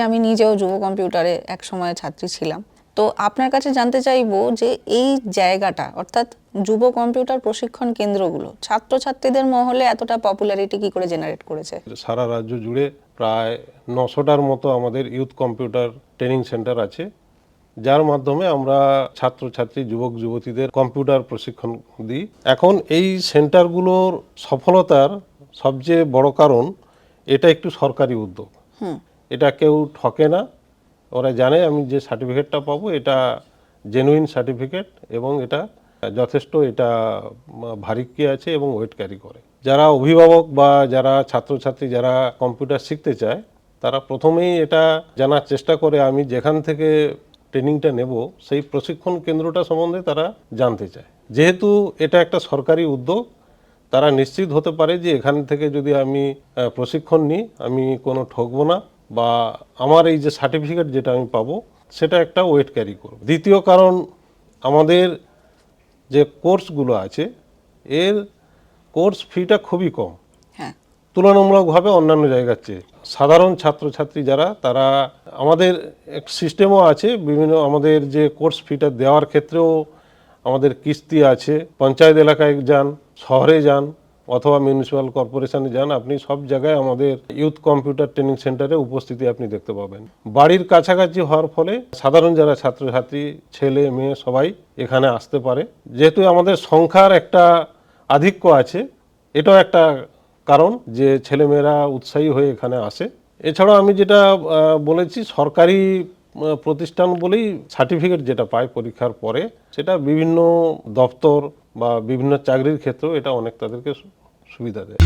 আমি নিজেও যুব কম্পিউটারে এক সময় ছাত্রী ছিলাম। তো আপনার কাছে জানতে চাইব যে এই জায়গাটা অর্থাৎ যুব কম্পিউটার প্রশিক্ষণ কেন্দ্রগুলো ছাত্রছাত্রীদের মহলে এতটা পপুলারিটি কি করে জেনারেট করেছে? সারা রাজ্য জুড়ে প্রায় নশোটার মতো আমাদের ইউথ কম্পিউটার ট্রেনিং সেন্টার আছে। যার মাধ্যমে আমরা ছাত্রছাত্রী যুবক যুবতীদের কম্পিউটার প্রশিক্ষণ দিই। এখন এই সেন্টারগুলোর সফলতার সবচেয়ে বড় কারণ এটা একটু সরকারি উদ্যোগ। এটা কেউ ঠকে না। ওরা জানে আমি যে সার্টিফিকেটটা পাবো, এটা জেনুইন সার্টিফিকেট এবং এটা যথেষ্ট, এটা ভারী কি আছে এবং ওয়েট ক্যারি করে। যারা অভিভাবক বা যারা ছাত্রছাত্রী, যারা কম্পিউটার শিখতে চায়, তারা প্রথমেই এটা জানার চেষ্টা করে, আমি যেখান থেকে ট্রেনিংটা নেব, সেই প্রশিক্ষণ কেন্দ্রটা সম্বন্ধে তারা জানতে চায়। যেহেতু এটা একটা সরকারি উদ্যোগ, তারা নিশ্চিত হতে পারে যে এখান থেকে যদি আমি প্রশিক্ষণ নিই, আমি কোনো ঠকবো না। বা আমার এই যে সার্টিফিকেট যেটা আমি পাবো সেটা একটা ওয়েট ক্যারি করব। দ্বিতীয় কারণ আমাদের যে কোর্সগুলো আছে এর কোর্স ফিটা খুবই কম। হ্যাঁ। তুলনামূলকভাবে অন্যান্য জায়গার চেয়ে। সাধারণ ছাত্রছাত্রী যারা তারা আমাদের এক সিস্টেমও আছে বিভিন্ন আমাদের যে কোর্স ফিটা দেওয়ার ক্ষেত্রেও আমাদের কিস্তি আছে পঞ্চায়েত এলাকায় যান শহরে যান অথবা মিউনিসিপ্যাল কর্পোরেশনে যান, আপনি সব জায়গায় আমাদের ইউথ কম্পিউটার ট্রেনিং সেন্টারে উপস্থিতি আপনি দেখতে পাবেন। বাড়ির কাছাকাছি হওয়ার ফলে সাধারণ যারা ছাত্রছাত্রী, ছেলে, মেয়ে সবাই এখানে আসতে পারে। যেহেতু আমাদের সংখ্যার একটা আধিক্য আছে, এটাও একটা কারণ যে ছেলেমেয়েরা উৎসাহী হয়ে এখানে আসে। এছাড়াও আমি যেটা বলেছি, সরকারি প্রতিষ্ঠান বলেই সার্টিফিকেট যেটা পায় পরীক্ষার পরে, সেটা বিভিন্ন দপ্তর বা বিভিন্ন চাকরির ক্ষেত্রেও এটা অনেক তাদেরকে সুবিধা দেয়।